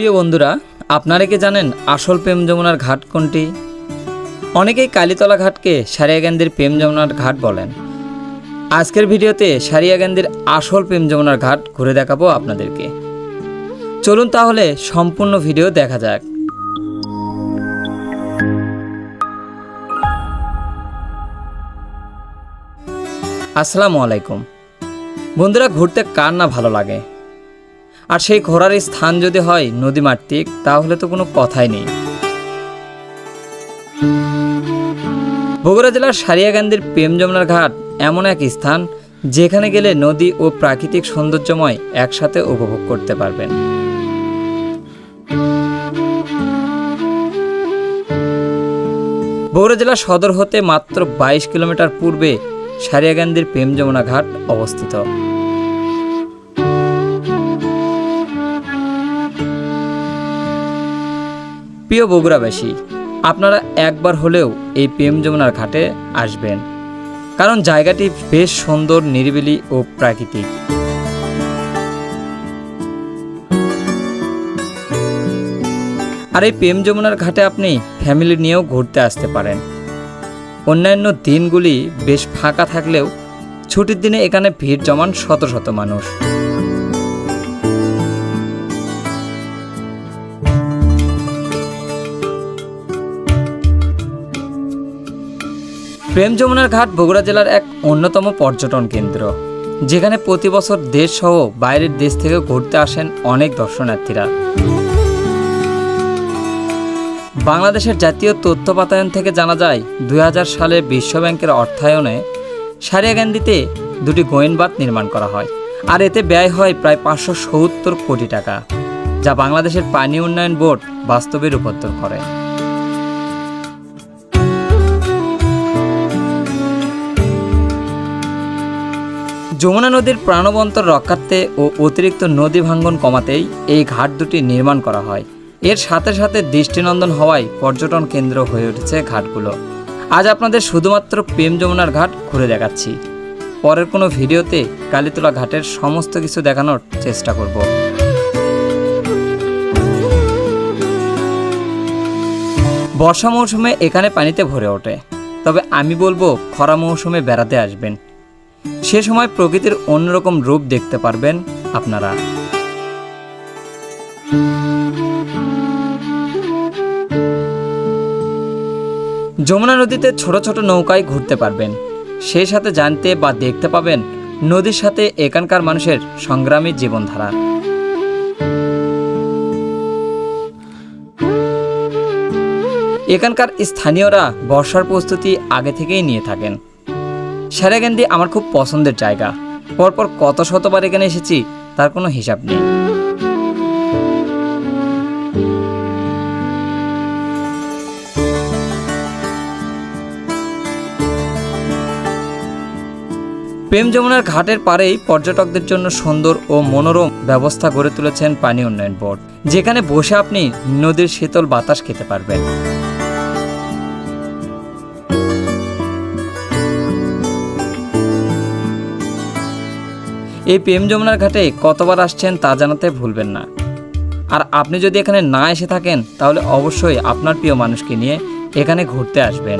প্রিয় বন্ধুরা, আপনারা কি জানেন আসল প্রেম যমুনার ঘাট কোনটি? অনেকেই কালীতলা ঘাটকে সারিয়াগান্দির প্রেম যমুনার ঘাট বলেন। আজকের ভিডিওতে সারিয়াগান্দির আসল প্রেম যমুনার ঘাট ঘুরে দেখাবো আপনাদেরকে। চলুন তাহলে সম্পূর্ণ ভিডিও দেখা যাক। আসসালামু আলাইকুম। বন্ধুরা, ঘুরতে কার না ভালো লাগে? আর সেই ঘোরার স্থান যদি হয় নদীমাতৃক, তাহলে তো কোনো কথাই নেই। বগুড়া জেলার সারিয়াকান্দির প্রেম যমুনার ঘাট এমন এক স্থান যেখানে গেলে নদী ও প্রাকৃতিক সৌন্দর্যময় একসাথে উপভোগ করতে পারবেন। বগুড়া জেলা সদর হতে মাত্র বাইশ কিলোমিটার পূর্বে সারিয়াকান্দির প্রেম যমুনা ঘাট অবস্থিত। প্রিয় বগুড়াবাসী আপনারা একবার হলেও এই প্রেম যমুনার ঘাটে আসবেন। কারণ জায়গাটি বেশ সুন্দর, নিরিবিলি ও প্রাকৃতিক। আর এই প্রেম যমুনার ঘাটে আপনি ফ্যামিলি নিয়েও ঘুরতে আসতে পারেন। অন্যান্য দিনগুলি বেশ ফাঁকা থাকলেও ছুটির দিনে এখানে ভিড় জমান শত শত মানুষ। প্রেম যমুনার ঘাট বগুড়া জেলার এক অন্যতম পর্যটন কেন্দ্র, যেখানে প্রতি বছর দেশ সহ বাইরের দেশ থেকে ঘুরতে আসেন অনেক দর্শনার্থীরা। বাংলাদেশের জাতীয় তথ্য বাতায়ন থেকে জানা যায় দু হাজার সালে বিশ্বব্যাংকের অর্থায়নে সারিয়াগান্দিতে দুটি গোয়েনবাদ নির্মাণ করা হয়, আর এতে ব্যয় হয় প্রায় পাঁচশো সত্তর কোটি টাকা, যা বাংলাদেশের পানি উন্নয়ন বোর্ড বাস্তবে রূপান্তর করে। যমুনা নদীর প্রাণবন্তর রক্ষার্থে ও অতিরিক্ত নদী ভাঙ্গন কমাতেই এই ঘাট দুটি নির্মাণ করা হয়। এর সাথে সাথে দৃষ্টিনন্দন হওয়ায় পর্যটন কেন্দ্র হয়ে উঠেছে ঘাটগুলো। আজ আপনাদের শুধুমাত্র প্রেম যমুনার ঘাট ঘুরে দেখাচ্ছি। পরের কোনো ভিডিওতে কালীতলা ঘাটের সমস্ত কিছু দেখানোর চেষ্টা করব। বর্ষা মৌসুমে এখানে পানিতে ভরে ওঠে। তবে আমি বলব, খরা মৌসুমে বেড়াতে আসবেন। সে সময় প্রকৃতির অন্যরকম রূপ দেখতে পারবেন আপনারা। যমুনা নদীতে ছোট ছোট নৌকায় ঘুরতে পারবেন। সেই সাথে জানতে বা দেখতে পাবেন নদীর সাথে এখানকার মানুষের সংগ্রামী জীবনধারা। এখানকার স্থানীয়রা বর্ষার প্রস্তুতি আগে থেকেই নিয়ে থাকেন। সেরাগান্দি আমার খুব পছন্দের জায়গা। পরপর কত শতবার এখানে এসেছি, তার কোনো হিসাব নেই। প্রেম যমুনার ঘাটের পাড়েই পর্যটকদের জন্য সুন্দর ও মনোরম ব্যবস্থা গড়ে তুলেছেন পানি উন্নয়ন বোর্ড, যেখানে বসে আপনি নদীর শীতল বাতাস খেতে পারবেন। এই প্রেম যমুনার ঘাটে কতবার আসছেন তা জানাতে ভুলবেন না। আর আপনি যদি এখানে না এসে থাকেন, তাহলে অবশ্যই আপনার প্রিয় মানুষকে নিয়ে এখানে ঘুরতে আসবেন।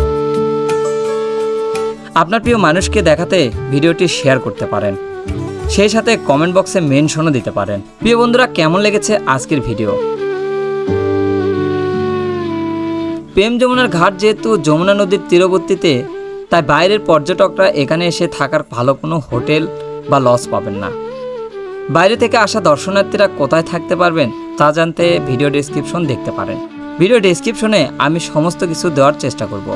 আপনার প্রিয় মানুষকে দেখাতে ভিডিওটি শেয়ার করতে পারেন। সেই সাথে কমেন্ট বক্সে মেনশনও দিতে পারেন। প্রিয় বন্ধুরা, কেমন লেগেছে আজকের ভিডিও? প্রেম যমুনার ঘাট যেহেতু যমুনা নদীর তীরবর্তীতে, তাই বাইরের পর্যটকরা এখানে এসে থাকার ভালো কোনো হোটেল বা লজ পাবেন না। বাইরে থেকে আসা দর্শনার্থীরা কোথায় থাকতে পারবেন তা জানতে ভিডিও ডেসক্রিপশন দেখতে পারেন। ভিডিও ডেসক্রিপশনে আমি সমস্ত কিছু দেওয়ার চেষ্টা করব।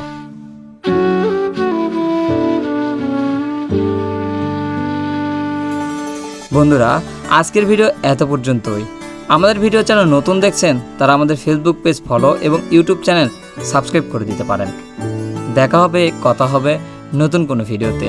বন্ধুরা, আজকের ভিডিও এত পর্যন্তই। আমাদের ভিডিও চ্যানেল নতুন দেখছেন, তারা আমাদের ফেসবুক পেজ ফলো এবং ইউটিউব চ্যানেল সাবস্ক্রাইব করে দিতে পারেন। দেখা হবে, কথা হবে নতুন কোনো ভিডিওতে